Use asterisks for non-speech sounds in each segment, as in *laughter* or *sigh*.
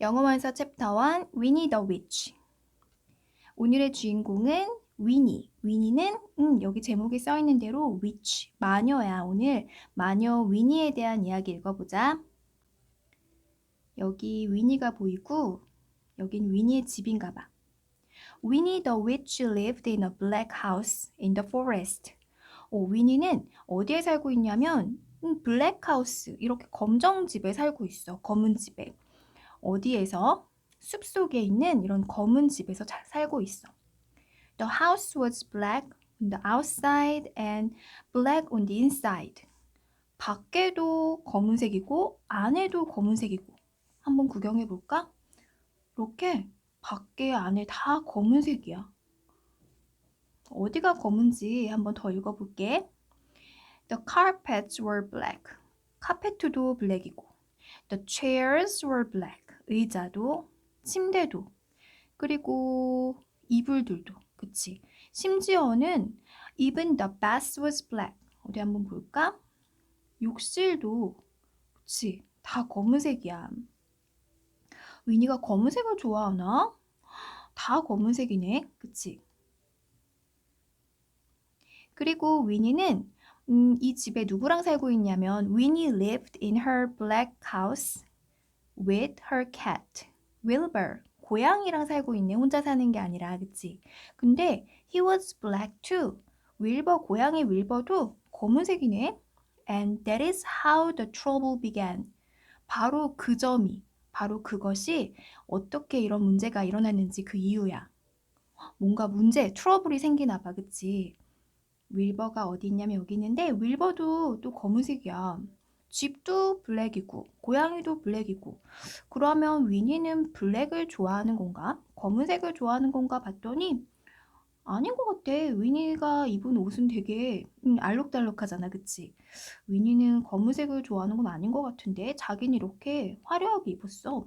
영어 원서 챕터 1 위니 더 위치 오늘의 주인공은 위니. 위니는 음, 여기 제목에 써 있는 대로 위치, 마녀야. 오늘 마녀 위니에 대한 이야기 읽어보자. 여기 위니가 보이고 여긴 위니의 집인가 봐. Winnie the witch lived in a black house in the forest. 오, 위니는 어디에 살고 있냐면 음, 블랙하우스 이렇게 검정 집에 살고 있어. 검은 집에. 어디에서? 숲속에 있는 이런 검은 집에서 잘 살고 있어. The house was black on the outside and black on the inside. 밖에도 검은색이고 안에도 검은색이고. 한번 구경해 볼까? 이렇게 밖에 안에 다 검은색이야. 어디가 검은지 한번 더 읽어볼게. The carpets were black. 카페트도 블랙이고. The chairs were black. 의자도, 침대도, 그리고 이불들도. 그치? 심지어는 even the bath was black. 어디 한번 볼까? 욕실도, 그치? 다 검은색이야. 위니가 검은색을 좋아하나? 다 검은색이네. 그치? 그리고 위니는 음, 이 집에 누구랑 살고 있냐면 Winnie lived in her black house with her cat, Wilbur. 고양이랑 살고 있네. 혼자 사는 게 아니라, 그치? 근데 he was black too. 윌버, 고양이 윌버도 검은색이네. And that is how the trouble began. 바로 그 점이, 바로 그것이 어떻게 이런 문제가 일어났는지 그 이유야. 뭔가 문제, 트러블이 생기나 봐, 그치? 윌버가 어디 있냐면 여기 있는데 윌버도 또 검은색이야. 집도 블랙이고 고양이도 블랙이고 그러면 위니는 블랙을 좋아하는 건가? 검은색을 좋아하는 건가 봤더니 아닌 것 같아. 위니가 입은 옷은 되게 음, 알록달록하잖아, 그치? 위니는 검은색을 좋아하는 건 아닌 것 같은데 자기는 이렇게 화려하게 입었어.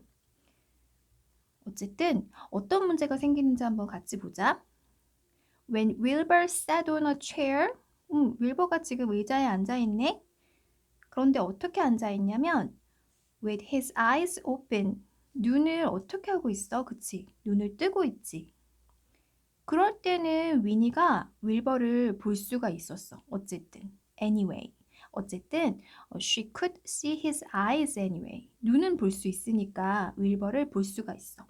어쨌든 어떤 문제가 생기는지 한번 같이 보자. When Wilbur sat on a chair, 음, 윌버가 지금 의자에 앉아 있네. 그런데 어떻게 앉아 있냐면 with his eyes open. 눈을 어떻게 하고 있어? 그치? 눈을 뜨고 있지. 그럴 때는 위니가 윌버를 볼 수가 있었어. 어쨌든. anyway. 어쨌든 she could see his eyes anyway. 눈은 볼 수 있으니까 윌버를 볼 수가 있어.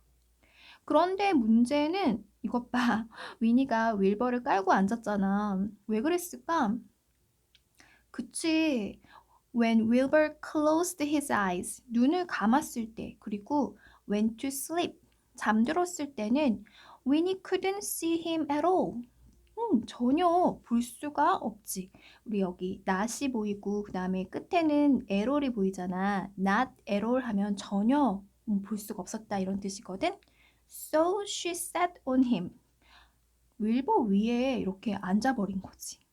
그런데 문제는 이것 봐. *laughs* 위니가 윌버를 깔고 앉았잖아. 왜 그랬을까? 그치. When Wilbur closed his eyes, 눈을 감았을 때, 그리고 went to sleep, 잠들었을 때는 Winnie couldn't see him at all. 음, 전혀 볼 수가 없지. 우리 여기 not이 보이고 그 다음에 끝에는 error이 보이잖아. not all 하면 전혀 음, 볼 수가 없었다 이런 뜻이거든. So she sat on him. 윌버 위에 이렇게 앉아버린 거지.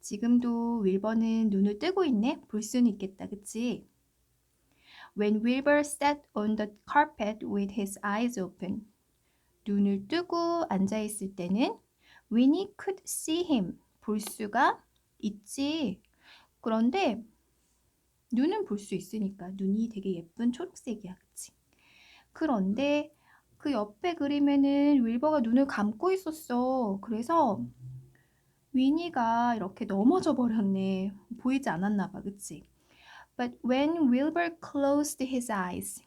지금도 윌버는 눈을 뜨고 있네? 볼 수는 있겠다, 그치? When Wilbur sat on the carpet with his eyes open. 눈을 뜨고 앉아 있을 때는 Winnie could see him. 볼 수가 있지. 그런데 눈은 볼 수 있으니까 눈이 되게 예쁜 초록색이야, 그치? 그런데 그 옆에 그림에는 윌버가 눈을 감고 있었어. 그래서 위니가 이렇게 넘어져 버렸네. 보이지 않았나 봐, 그치? But when Wilbur closed his eyes,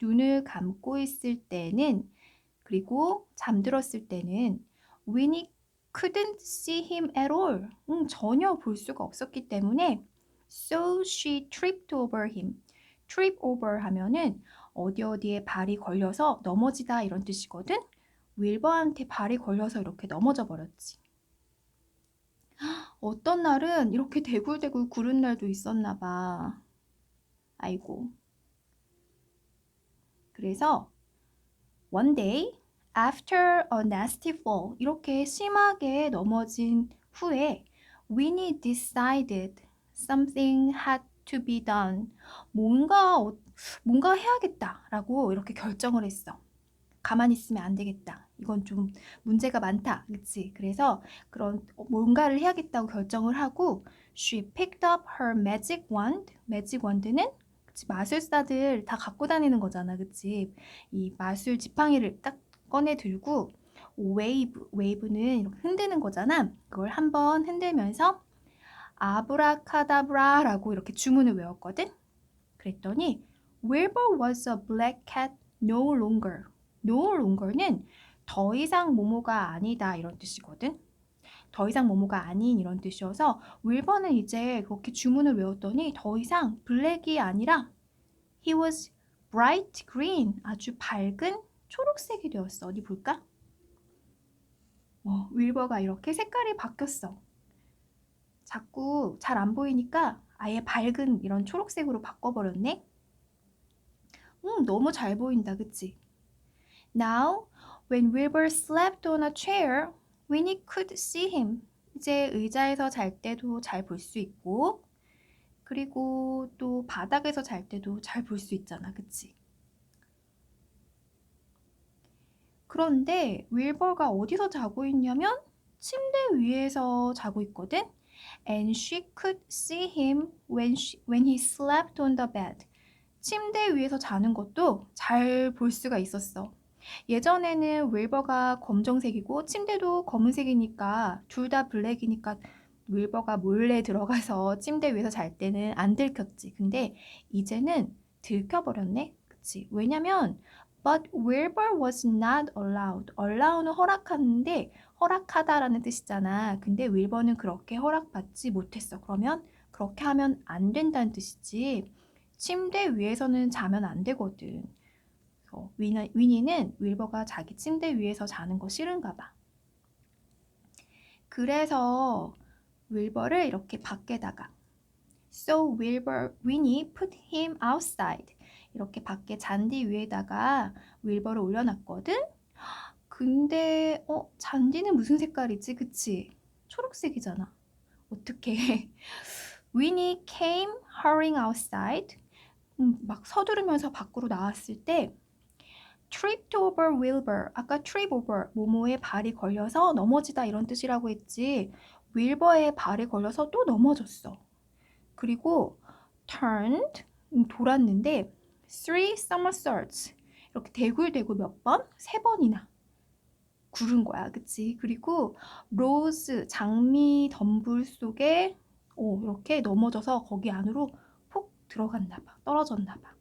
눈을 감고 있을 때는 그리고 잠들었을 때는 Winnie couldn't see him at all. 음, 전혀 볼 수가 없었기 때문에 So she tripped over him. trip over 하면은 어디 어디에 발이 걸려서 넘어지다 이런 뜻이거든. 윌버한테 발이 걸려서 이렇게 넘어져 버렸지. 어떤 날은 이렇게 대굴대굴 구른 날도 있었나 봐. 아이고. 그래서 one day after a nasty fall 이렇게 심하게 넘어진 후에 Winnie decided something had to be done. 뭔가 어, 뭔가 해야겠다라고 이렇게 결정을 했어. 가만히 있으면 안 되겠다. 이건 좀 문제가 많다. 그치? 그래서 그런 뭔가를 해야겠다고 결정을 하고 she picked up her magic wand. magic wand는 그치? 마술사들 다 갖고 다니는 거잖아, 그치? 이 마술 지팡이를 딱 꺼내 들고 웨이브, 웨이브는 이렇게 흔드는 거잖아. 그걸 한번 흔들면서 아브라카다브라라고 이렇게 주문을 외웠거든. 그랬더니 Wilbur was a black cat no longer. no longer는 더 이상 모모가 아니다 이런 뜻이거든. 더 이상 모모가 아닌 이런 뜻이어서 윌버는 이제 그렇게 주문을 외웠더니 더 이상 블랙이 아니라 he was bright green 아주 밝은 초록색이 되었어. 어디 볼까? 어, 윌버가 이렇게 색깔이 바뀌었어. 자꾸 잘 안 보이니까 아예 밝은 이런 초록색으로 바꿔버렸네. 음, 너무 잘 보인다, 그치? Now, when Wilbur slept on a chair, Winnie could see him. 이제 의자에서 잘 때도 잘 볼 수 있고, 그리고 또 바닥에서 잘 때도 잘 볼 수 있잖아, 그치? 그런데 윌버가 어디서 자고 있냐면 침대 위에서 자고 있거든. And she could see him when, she, when he slept on the bed. 침대 위에서 자는 것도 잘 볼 수가 있었어. 예전에는 윌버가 검정색이고 침대도 검은색이니까 둘 다 블랙이니까 윌버가 몰래 들어가서 *laughs* 침대 위에서 잘 때는 안 들켰지. 근데 이제는 들켜버렸네. 그치? 왜냐면 But Wilbur was not allowed. allow는 허락하는데 허락하다라는 뜻이잖아. 근데 윌버는 그렇게 허락받지 못했어. 그러면 그렇게 하면 안 된다는 뜻이지. 침대 위에서는 자면 안 되거든. 어, 위니, 위니는 윌버가 자기 침대 위에서 자는 거 싫은가 봐. 그래서 윌버를 이렇게 밖에다가 So Wilbur, Winnie put him outside. 이렇게 밖에 잔디 위에다가 윌버를 올려놨거든? 근데 어 잔디는 무슨 색깔이지? 그치? 초록색이잖아. 어떻게? *laughs* Winnie came hurrying outside. 음, 막 서두르면서 밖으로 나왔을 때 tripped over Wilbur. 아까 trip over 모모의 발이 걸려서 넘어지다 이런 뜻이라고 했지. 윌버의 발이 걸려서 또 넘어졌어. 그리고 turned 음, 돌았는데 three somersaults 이렇게 대굴대굴 몇 번? 세 번이나 구른 거야, 그치? 그리고 로즈 장미 덤불 속에 오, 이렇게 넘어져서 거기 안으로 폭 들어갔나 봐, 떨어졌나 봐.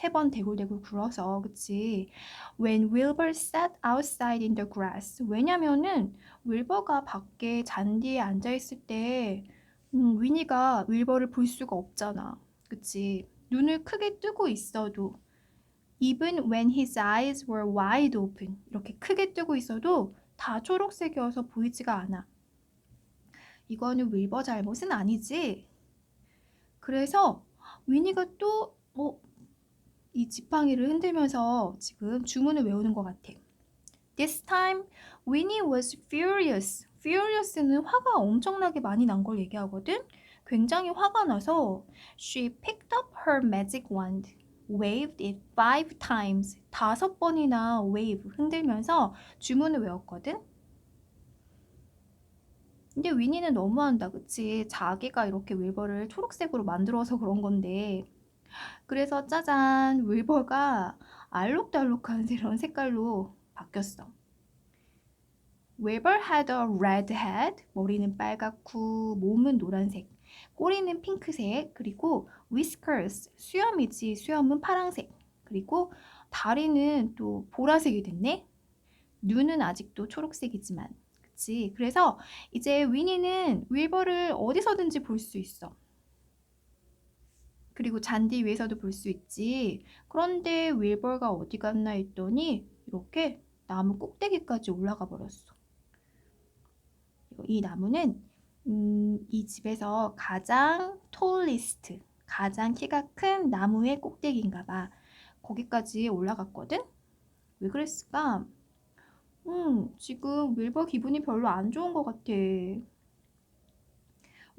세 번 대굴대굴 굴어서, 그치? When Wilbur sat outside in the grass. 왜냐면은 윌버가 밖에 잔디에 앉아 있을 때 음, 위니가 윌버를 볼 수가 없잖아, 그치? 눈을 크게 뜨고 있어도 even when his eyes were wide open 이렇게 크게 뜨고 있어도 다 초록색이어서 보이지가 않아. 이거는 윌버 잘못은 아니지. 그래서 위니가 또 어, 이 지팡이를 흔들면서 지금 주문을 외우는 것 같아. This time, Winnie was furious. Furious는 화가 엄청나게 많이 난 걸 얘기하거든. 굉장히 화가 나서 she picked up her magic wand, waved it five times. 다섯 번이나 wave 흔들면서 주문을 외웠거든. 근데 위니는 너무한다, 그치? 자기가 이렇게 윌버를 초록색으로 만들어서 그런 건데. 그래서 짜잔, 윌버가 알록달록한 이런 색깔로 바뀌었어. Wilbur had a red head. 머리는 빨갛고 몸은 노란색. 꼬리는 핑크색. 그리고 whiskers. 수염이지. 수염은 파랑색. 그리고 다리는 또 보라색이 됐네. 눈은 아직도 초록색이지만. 그치? 그래서 이제 위니는 윌버를 어디서든지 볼 수 있어. 그리고 잔디 위에서도 볼 수 있지. 그런데 윌버가 어디 갔나 했더니 이렇게 나무 꼭대기까지 올라가 버렸어. 이 나무는 음, 이 집에서 가장 톨리스트, 가장 키가 큰 나무의 꼭대기인가 봐. 거기까지 올라갔거든? 왜 그랬을까? 음, 지금 윌버 기분이 별로 안 좋은 것 같아.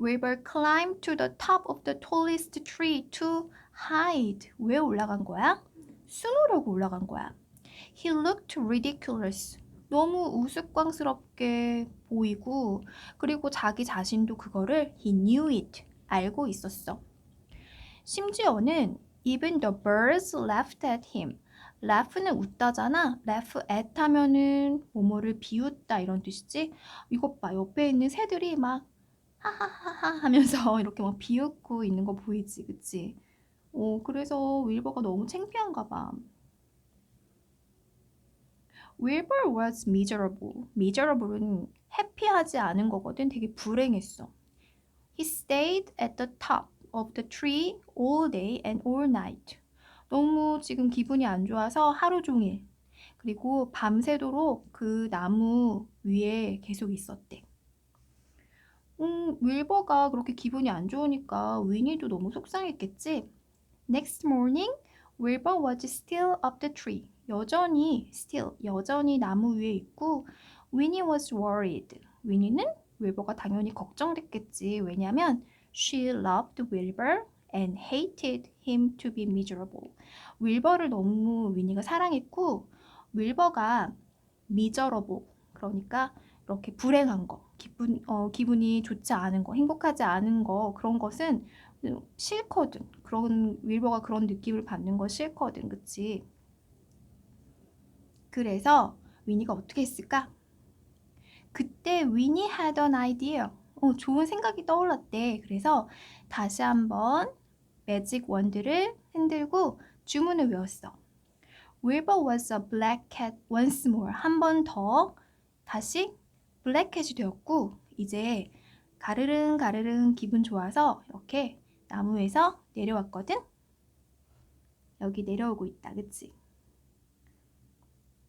Wilbur climbed to the top of the tallest tree to hide. 왜 올라간 거야? 숨으려고 올라간 거야. He looked ridiculous. 너무 우스꽝스럽게 보이고 그리고 자기 자신도 그거를 he knew it. 알고 있었어. 심지어는 Even the birds laughed at him. laugh는 웃다잖아. laugh at 하면은 뭐뭐를 비웃다 이런 뜻이지. 이것 봐. 옆에 있는 새들이 막 하하하하 하면서 *laughs* 이렇게 막 비웃고 있는 거 보이지. 그치? 어, 그래서 윌버가 너무 창피한가 봐. Wilbur was miserable. miserable은 해피하지 않은 거거든. 되게 불행했어. He stayed at the top of the tree all day and all night. 너무 지금 기분이 안 좋아서 하루 종일 그리고 밤새도록 그 나무 위에 계속 있었대. 음, 윌버가 그렇게 기분이 안 좋으니까 위니도 너무 속상했겠지? Next morning, Wilbur was still up the tree. 여전히 still 여전히 나무 위에 있고 Winnie was worried. 위니는 윌버가 당연히 걱정됐겠지. 왜냐면 she loved Wilbur and hated him to be miserable. 윌버를 너무 위니가 사랑했고 윌버가 miserable 그러니까 이렇게 불행한 거, 기분 어, 기분이 좋지 않은 거, 행복하지 않은 거 그런 것은 싫거든. 그런 윌버가 그런 느낌을 받는 거 싫거든, 그치? 그래서 위니가 어떻게 했을까? 그때 위니 an idea. 어, 좋은 생각이 떠올랐대. 그래서 다시 한번 매직 원드를 흔들고 주문을 외웠어. Wilbur was a black cat once more. 한 번 더 다시 cat이 되었고 이제 가르릉 가르릉 기분 좋아서 이렇게 나무에서 내려왔거든. 여기 내려오고 있다. 그치?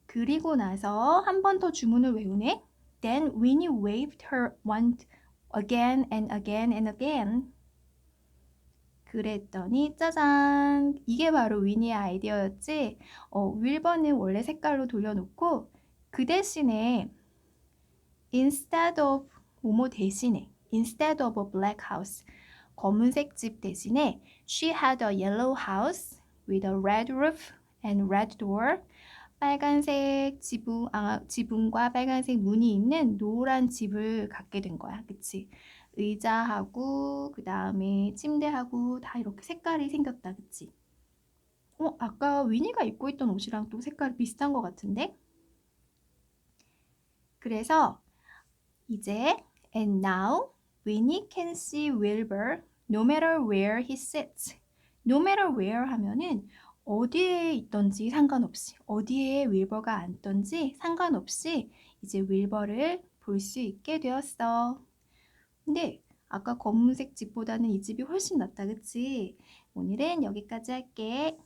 그리고 나서 한 번 더 주문을 외우네. Then Winnie waved her wand again and again and again. 그랬더니 짜잔! 이게 바로 위니의 아이디어였지? 어, 윌버는 원래 색깔로 돌려놓고 그 대신에 instead of 뭐뭐 대신에 instead of a black house 검은색 집 대신에 she had a yellow house with a red roof and red door 빨간색 지붕, 아, 지붕과 빨간색 문이 있는 노란 집을 갖게 된 거야. 그치? 의자하고 그 다음에 침대하고 다 이렇게 색깔이 생겼다. 그치? 어, 아까 위니가 입고 있던 옷이랑 또 색깔이 비슷한 것 같은데? 그래서 이제 and now Winnie can see Wilbur no matter where he sits. no matter where 하면은 어디에 있던지 상관없이 어디에 윌버가 앉던지 상관없이 이제 윌버를 볼 수 있게 되었어. 근데 아까 검은색 집보다는 이 집이 훨씬 낫다, 그치? 오늘은 여기까지 할게.